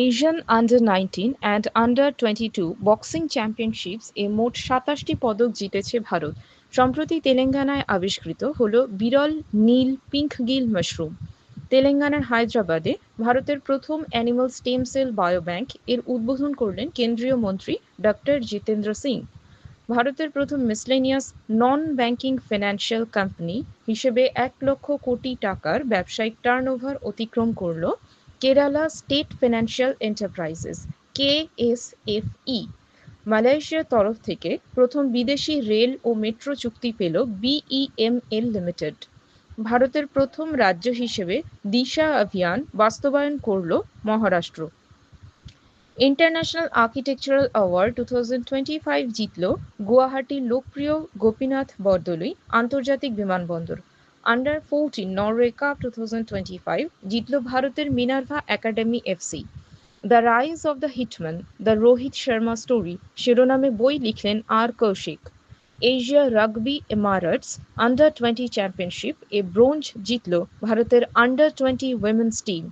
Asian under nineteen and under twenty two boxing championships এ মোট সাতাশটি পদক জিতেছে ভারত। সম্প্রতি তেলেঙ্গানায় আবিষ্কৃত হল বিরল নীল পিঙ্ক গিল মাশরুম তেলেঙ্গানার হায়দ্রাবাদে ভারতের প্রথম অ্যানিমাল স্টেম সেল বায়োব্যাংক এর উদ্বোধন করলেন কেন্দ্রীয় মন্ত্রী ডক্টর জিতেন্দ্র সিং। ভারতের প্রথম miscellaneous non banking financial company হিসেবে এক লক্ষ কোটি টাকার ব্যবসায়িক টার্নওভার অতিক্রম করল Kerala state financial enterprises KSFE মালয়েশিয়ার তরফ থেকে প্রথম বিদেশি রেল ও মেট্রো চুক্তি পেল বিইএমএল লিমিটেড ভারতের প্রথম রাজ্য হিসেবে দিশা অভিযান বাস্তবায়ন করল Maharashtra. International architectural award two thousand twenty five জিতল গুয়াহাটির লোকপ্রিয় গোপীনাথ বরদলৈ আন্তর্জাতিক বিমানবন্দর। Under fourteen Norway cup two thousand twenty five জিতল ভারতের Minerva academy FC the rise of the hitman the Rohit Sharma story শিরোনামে বই লিখলেন আর Kaushik. Asia rugby Emirates under twenty championship এ ব্রোঞ্জ জিতল ভারতের আন্ডার টোয়েন্টি উইমেন্স টিম